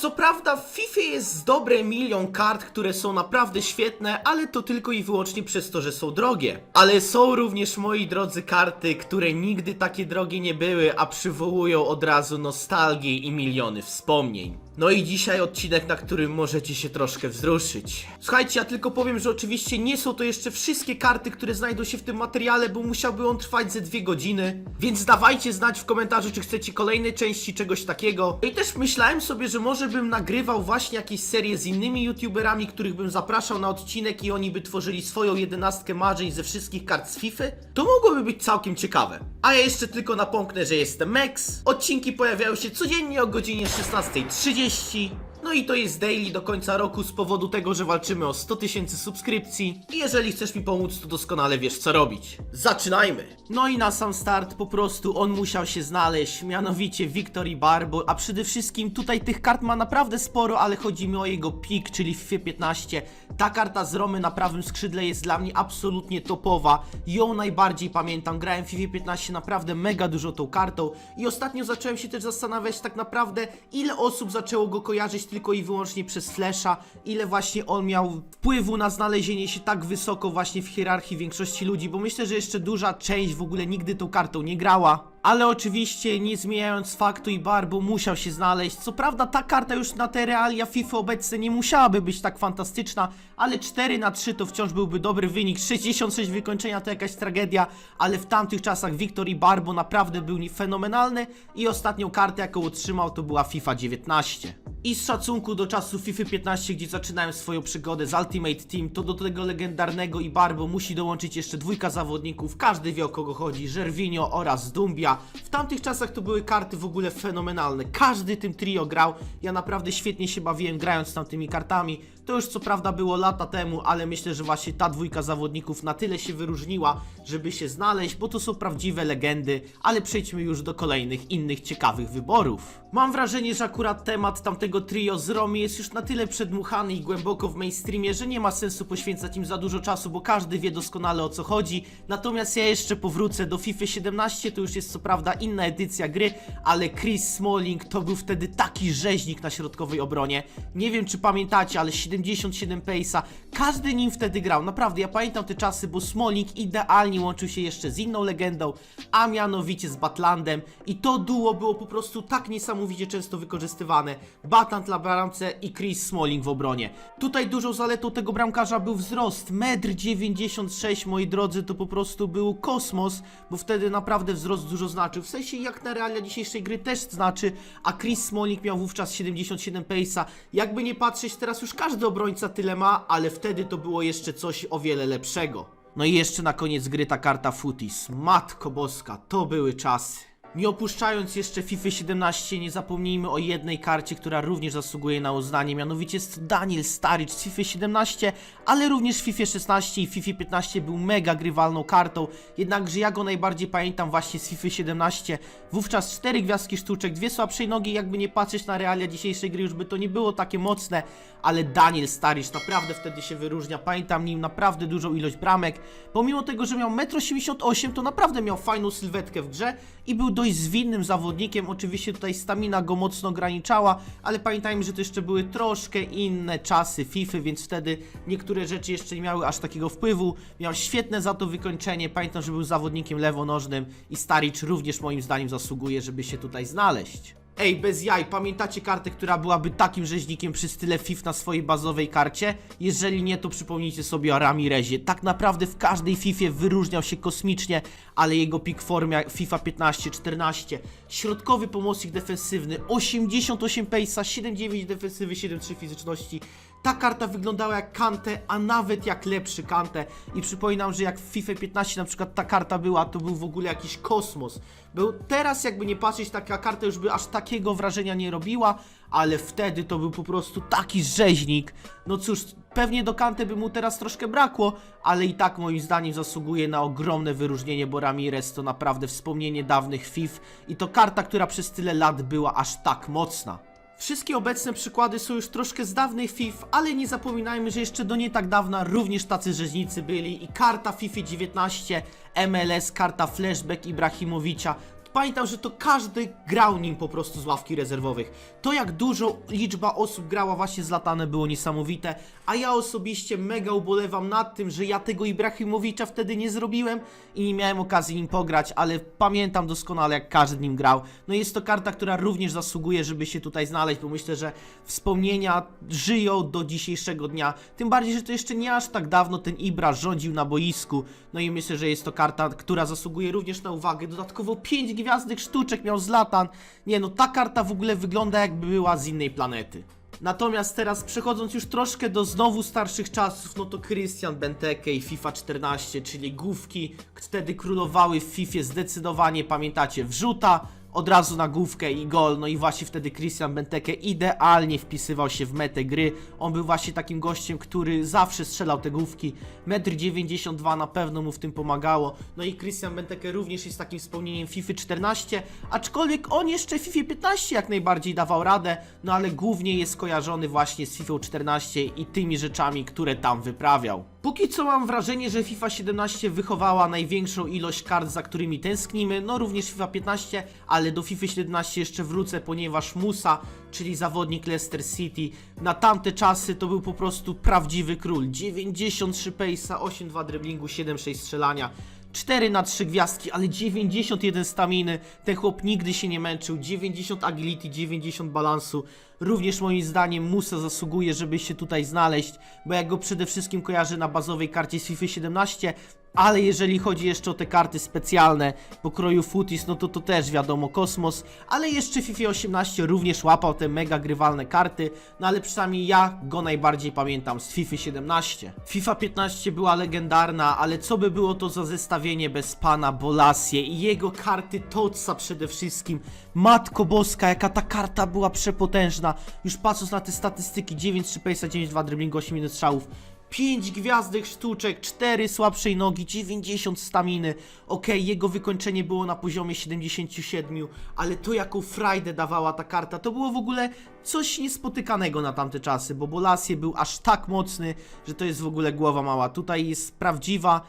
Co prawda w FIFA jest dobre milion kart, które są naprawdę świetne, ale to tylko i wyłącznie przez to, że są drogie. Ale są również, moi drodzy, karty, które nigdy takie drogie nie były, a przywołują od razu nostalgię i miliony wspomnień. No i dzisiaj odcinek, na którym możecie się troszkę wzruszyć. Słuchajcie, ja tylko powiem, że oczywiście nie są to jeszcze wszystkie karty, które znajdą się w tym materiale, bo musiałby on trwać ze dwie godziny. Więc dawajcie znać w komentarzu, czy chcecie kolejnej części czegoś takiego. I też myślałem sobie, że może bym nagrywał właśnie jakieś serie z innymi youtuberami, których bym zapraszał na odcinek i oni by tworzyli swoją jedenastkę marzeń ze wszystkich kart z FIFA. To mogłoby być całkiem ciekawe. A ja jeszcze tylko napomknę, że jestem Max. Odcinki pojawiają się codziennie o godzinie 16.30 korzyści no i to jest daily do końca roku z powodu tego, że walczymy o 100 tysięcy subskrypcji. I jeżeli chcesz mi pomóc, to doskonale wiesz co robić. Zaczynajmy! No i na sam start po prostu on musiał się znaleźć, mianowicie Victory Barbo, a przede wszystkim tutaj tych kart ma naprawdę sporo, ale chodzi mi o jego pik, czyli FIFA 15. Ta karta z Romy na prawym skrzydle jest dla mnie absolutnie topowa. Ją najbardziej pamiętam, grałem w FIFA 15 naprawdę mega dużo tą kartą i ostatnio zacząłem się też zastanawiać tak naprawdę ile osób zaczęło go kojarzyć tylko i wyłącznie przez Flasha, ile właśnie on miał wpływu na znalezienie się tak wysoko właśnie w hierarchii większości ludzi, bo myślę, że jeszcze duża część w ogóle nigdy tą kartą nie grała. Ale oczywiście nie zmieniając faktu i barbu musiał się znaleźć. Co prawda ta karta już na te realia FIFA obecne nie musiałaby być tak fantastyczna, ale 4 na 3 to wciąż byłby dobry wynik. 66 wykończenia to jakaś tragedia, ale w tamtych czasach Victor i Barbo naprawdę był fenomenalny i ostatnią kartę jaką otrzymał to była FIFA 19. I z szacunku do czasu FIFA 15, gdzie zaczynałem swoją przygodę z Ultimate Team, to do tego legendarnego i Barbo musi dołączyć jeszcze dwójka zawodników. Każdy wie o kogo chodzi, Żerwinio oraz Dumbia. W tamtych czasach to były karty w ogóle fenomenalne. Każdy tym trio grał. Ja naprawdę świetnie się bawiłem grając z tamtymi kartami. To już co prawda było lata temu, ale myślę, że właśnie ta dwójka zawodników na tyle się wyróżniła, żeby się znaleźć, bo to są prawdziwe legendy, ale przejdźmy już do kolejnych innych ciekawych wyborów. Mam wrażenie, że akurat temat tamtego trio z Romy jest już na tyle przedmuchany i głęboko w mainstreamie, że nie ma sensu poświęcać im za dużo czasu, bo każdy wie doskonale o co chodzi. Natomiast ja jeszcze powrócę do FIFA 17, to już jest co prawda inna edycja gry, ale Chris Smalling to był wtedy taki rzeźnik na środkowej obronie. Nie wiem czy pamiętacie, ale 77 pace'a, każdy nim wtedy grał. Naprawdę, ja pamiętam te czasy, bo Smalling idealnie łączył się jeszcze z inną legendą, a mianowicie z Batlandem i to duo było po prostu tak niesamowicie często wykorzystywane. Batland dla bramce i Chris Smalling w obronie. Tutaj dużą zaletą tego bramkarza był wzrost, 1,96 m, moi drodzy, to po prostu był kosmos, bo wtedy naprawdę wzrost dużo znaczył. W sensie jak na realia dzisiejszej gry też znaczy, a Chris Smalling miał wówczas 77 pace'a. Jakby nie patrzeć, teraz już każdy obrońca tyle ma, ale wtedy to było jeszcze coś o wiele lepszego. No i jeszcze na koniec gry ta karta Footis. Matko boska, to były czasy. Nie opuszczając jeszcze FIFA 17, nie zapomnijmy o jednej karcie, która również zasługuje na uznanie, mianowicie jest Daniel Sturridge z FIFA 17, ale również w FIFA 16 i FIFA 15 był mega grywalną kartą, jednakże ja go najbardziej pamiętam właśnie z FIFA 17. Wówczas 4 gwiazdki sztuczek, dwie słabszej nogi, jakby nie patrzeć na realia dzisiejszej gry, już by to nie było takie mocne, ale Daniel Sturridge naprawdę wtedy się wyróżnia, pamiętam nim naprawdę dużą ilość bramek, pomimo tego, że miał 1,88 m, to naprawdę miał fajną sylwetkę w grze i był dość zwinnym zawodnikiem. Oczywiście tutaj stamina go mocno ograniczała, ale pamiętajmy, że to jeszcze były troszkę inne czasy FIFA, więc wtedy niektóre rzeczy jeszcze nie miały aż takiego wpływu. Miał świetne za to wykończenie. Pamiętam, że był zawodnikiem lewonożnym i Staricz również moim zdaniem zasługuje, żeby się tutaj znaleźć. Ej, bez jaj, pamiętacie kartę, która byłaby takim rzeźnikiem przy style FIF na swojej bazowej karcie? Jeżeli nie, to przypomnijcie sobie o Ramirezie. Tak naprawdę w każdej FIFA wyróżniał się kosmicznie, ale jego pik formia FIFA 15-14, środkowy pomocnik defensywny, 88 pace'a, 7,9 defensywy, 7,3 fizyczności. Ta karta wyglądała jak Kante, a nawet jak lepszy Kante. I przypominam, że jak w FIFA 15 na przykład ta karta była, to był w ogóle jakiś kosmos. Był teraz jakby nie patrzeć, taka karta już by aż takiego wrażenia nie robiła, ale wtedy to był po prostu taki rzeźnik. No cóż, pewnie do Kante by mu teraz troszkę brakło, ale i tak moim zdaniem zasługuje na ogromne wyróżnienie, bo Ramirez to naprawdę wspomnienie dawnych FIF i to karta, która przez tyle lat była aż tak mocna. Wszystkie obecne przykłady są już troszkę z dawnych FIF, ale nie zapominajmy, że jeszcze do nie tak dawna również tacy rzeźnicy byli i karta FIFA 19, MLS, karta Flashback Ibrahimowicza. Pamiętam, że to każdy grał nim po prostu z ławki rezerwowych. To jak dużo liczba osób grała właśnie z Latane było niesamowite, a ja osobiście mega ubolewam nad tym, że ja tego Ibrahimowicza wtedy nie zrobiłem i nie miałem okazji nim pograć, ale pamiętam doskonale jak każdy nim grał. No jest to karta, która również zasługuje, żeby się tutaj znaleźć, bo myślę, że wspomnienia żyją do dzisiejszego dnia. Tym bardziej, że to jeszcze nie aż tak dawno ten Ibra rządził na boisku. No i myślę, że jest to karta, która zasługuje również na uwagę. Dodatkowo 5 gwiazdek sztuczek miał Zlatan. Nie no, ta karta w ogóle wygląda jakby była z innej planety. Natomiast teraz przechodząc już troszkę do znowu starszych czasów, no to Christian Benteke i FIFA 14, czyli główki wtedy królowały w FIFA zdecydowanie, pamiętacie, wrzuta, od razu na główkę i gol, no i właśnie wtedy Christian Benteke idealnie wpisywał się w metę gry. On był właśnie takim gościem, który zawsze strzelał te główki. 1,92 m na pewno mu w tym pomagało. No i Christian Benteke również jest takim wspomnieniem FIFA 14, aczkolwiek on jeszcze w FIFA 15 jak najbardziej dawał radę, no ale głównie jest kojarzony właśnie z FIFA 14 i tymi rzeczami, które tam wyprawiał. Póki co mam wrażenie, że FIFA 17 wychowała największą ilość kart, za którymi tęsknimy, no również FIFA 15, ale do FIFA 17 jeszcze wrócę, ponieważ Musa, czyli zawodnik Leicester City, na tamte czasy to był po prostu prawdziwy król. 93 pace'a, 8-2 driblingu, 7-6 strzelania. 4 na 3 gwiazdki, ale 91 staminy. Ten chłop nigdy się nie męczył. 90 agility, 90 balansu. Również moim zdaniem Musa zasługuje, żeby się tutaj znaleźć, bo ja go przede wszystkim kojarzę na bazowej karcie z FIFA 17, ale jeżeli chodzi jeszcze o te karty specjalne pokroju Footis, no to to też wiadomo kosmos, ale jeszcze FIFA 18 również łapał te mega grywalne karty, no ale przynajmniej ja go najbardziej pamiętam z FIFA 17. FIFA 15 była legendarna, ale co by było to za zestawienie bez pana Bolasie i jego karty Totsa przede wszystkim. Matko Boska, jaka ta karta była przepotężna. Już patrząc na te statystyki, 9 3 pace'a, 9 2 driblingu, 8 minut strzałów. 5 gwiazdek sztuczek, 4 słabszej nogi, 90 staminy. Okej, jego wykończenie było na poziomie 77, ale to jaką frajdę dawała ta karta, to było w ogóle coś niespotykanego na tamte czasy, bo Bolasie był aż tak mocny, że to jest w ogóle głowa mała. Tutaj jest prawdziwa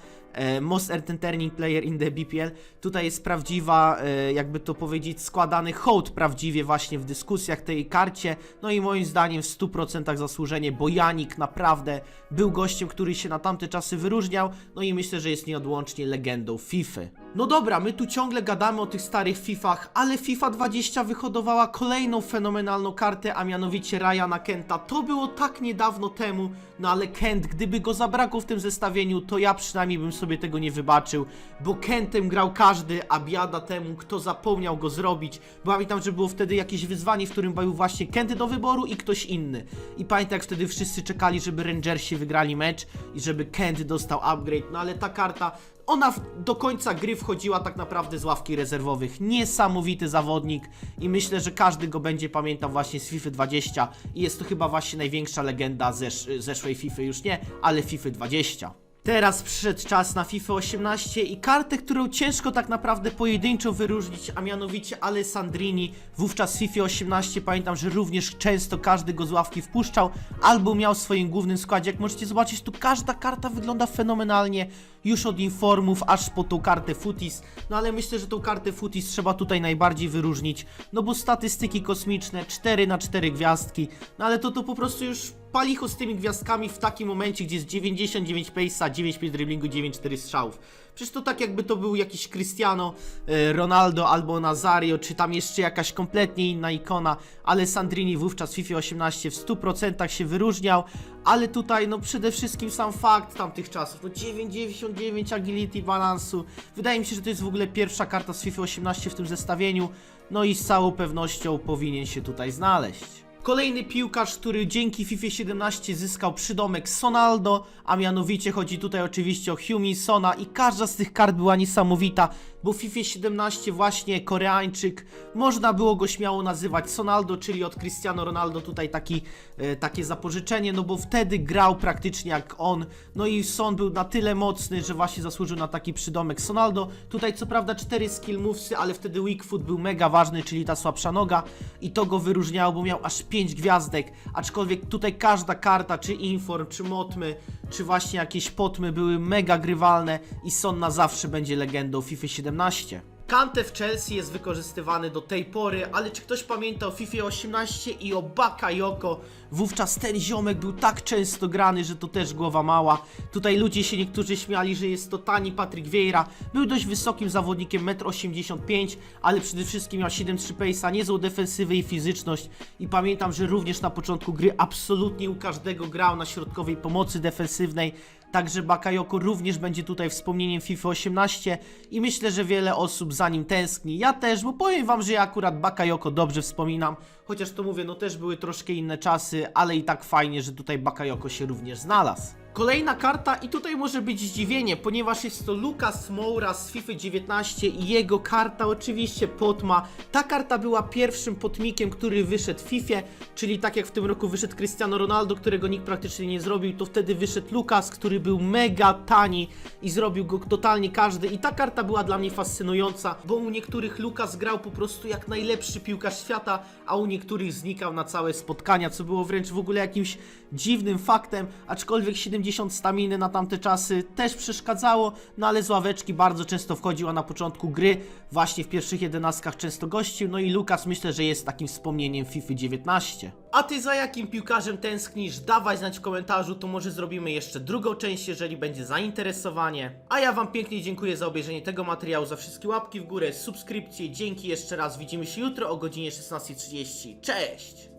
most entertaining player in the BPL. Tutaj jest prawdziwa, e, jakby to powiedzieć, składany hołd prawdziwie właśnie w dyskusjach tej karcie. No i moim zdaniem w 100% zasłużenie, bo Janik naprawdę był gościem, który się na tamte czasy wyróżniał. No i myślę, że jest nieodłącznie legendą FIFA. No dobra, my tu ciągle gadamy o tych starych Fifach, ale FIFA 20 wyhodowała kolejną fenomenalną kartę, a mianowicie Ryana Kenta. To było tak niedawno temu, no ale Kent, gdyby go zabrakło w tym zestawieniu, to ja przynajmniej bym sobie tego nie wybaczył, bo Kentem grał każdy, a biada temu, kto zapomniał go zrobić. Bo pamiętam, że było wtedy jakieś wyzwanie, w którym był właśnie Kenty do wyboru i ktoś inny. I pamiętam, jak wtedy wszyscy czekali, żeby Rangersi wygrali mecz i żeby Kent dostał upgrade, no ale ta karta ona do końca gry wchodziła tak naprawdę z ławki rezerwowych. Niesamowity zawodnik i myślę, że każdy go będzie pamiętał właśnie z FIFA 20 i jest to chyba właśnie największa legenda zesz zeszłej FIFA już nie, ale FIFA 20. Teraz przyszedł czas na FIFA 18 i kartę, którą ciężko tak naprawdę pojedynczo wyróżnić, a mianowicie Alessandrini. Wówczas w FIFA 18 pamiętam, że również często każdy go z ławki wpuszczał albo miał w swoim głównym składzie. Jak możecie zobaczyć, tu każda karta wygląda fenomenalnie. Już od informów aż po tą kartę Footis. No ale myślę, że tą kartę Footis trzeba tutaj najbardziej wyróżnić. No bo statystyki kosmiczne, 4 na 4 gwiazdki. No ale to to po prostu już palicho z tymi gwiazdkami w takim momencie, gdzie jest 99 pace'a, 95 driblingu, 94 strzałów. Przecież to tak jakby to był jakiś Cristiano e, Ronaldo albo Nazario, czy tam jeszcze jakaś kompletnie inna ikona, ale Sandrini wówczas w FIFA 18 w 100% się wyróżniał, ale tutaj no przede wszystkim sam fakt tamtych czasów, no 9,99 agility balansu, wydaje mi się, że to jest w ogóle pierwsza karta z FIFA 18 w tym zestawieniu, no i z całą pewnością powinien się tutaj znaleźć. Kolejny piłkarz, który dzięki FIFA 17 zyskał przydomek Sonaldo, a mianowicie chodzi tutaj oczywiście o Humi Sona i każda z tych kart była niesamowita, bo w FIFA 17 właśnie Koreańczyk, można było go śmiało nazywać Sonaldo, czyli od Cristiano Ronaldo tutaj taki, e, takie zapożyczenie, no bo wtedy grał praktycznie jak on, no i Son był na tyle mocny, że właśnie zasłużył na taki przydomek Sonaldo. Tutaj co prawda 4 skill movesy, ale wtedy weak foot był mega ważny, czyli ta słabsza noga i to go wyróżniało, bo miał aż 5 gwiazdek, aczkolwiek tutaj każda karta, czy inform, czy motmy, czy właśnie jakieś potmy były mega grywalne i Son na zawsze będzie legendą FIFA 17. Kante w Chelsea jest wykorzystywany do tej pory, ale czy ktoś pamięta o FIFA 18 i o Bakayoko? Wówczas ten ziomek był tak często grany, że to też głowa mała. Tutaj ludzie się niektórzy śmiali, że jest to tani Patryk Vieira. Był dość wysokim zawodnikiem 1,85 m, ale przede wszystkim miał 7,3 pace'a, niezłą defensywę i fizyczność. I pamiętam, że również na początku gry absolutnie u każdego grał na środkowej pomocy defensywnej. Także Bakayoko również będzie tutaj wspomnieniem FIFA 18 i myślę, że wiele osób za nim tęskni. Ja też, bo powiem wam, że ja akurat Bakayoko dobrze wspominam. Chociaż to mówię, no też były troszkę inne czasy, ale i tak fajnie, że tutaj Bakayoko się również znalazł. Kolejna karta i tutaj może być zdziwienie, ponieważ jest to Lucas Moura z FIFA 19 i jego karta oczywiście potma. Ta karta była pierwszym potmikiem, który wyszedł w FIFA, czyli tak jak w tym roku wyszedł Cristiano Ronaldo, którego nikt praktycznie nie zrobił, to wtedy wyszedł Lucas, który był mega tani i zrobił go totalnie każdy i ta karta była dla mnie fascynująca, bo u niektórych Lucas grał po prostu jak najlepszy piłkarz świata, a u niektórych znikał na całe spotkania, co było wręcz w ogóle jakimś dziwnym faktem, aczkolwiek 70 staminy na tamte czasy też przeszkadzało, no ale z ławeczki bardzo często wchodziła na początku gry, właśnie w pierwszych jedenastkach często gościł, no i Lukas myślę, że jest takim wspomnieniem FIFA 19. A ty za jakim piłkarzem tęsknisz? Dawaj znać w komentarzu, to może zrobimy jeszcze drugą część, jeżeli będzie zainteresowanie. A ja wam pięknie dziękuję za obejrzenie tego materiału, za wszystkie łapki w górę, subskrypcje, dzięki jeszcze raz, widzimy się jutro o godzinie 16.30. Cześć!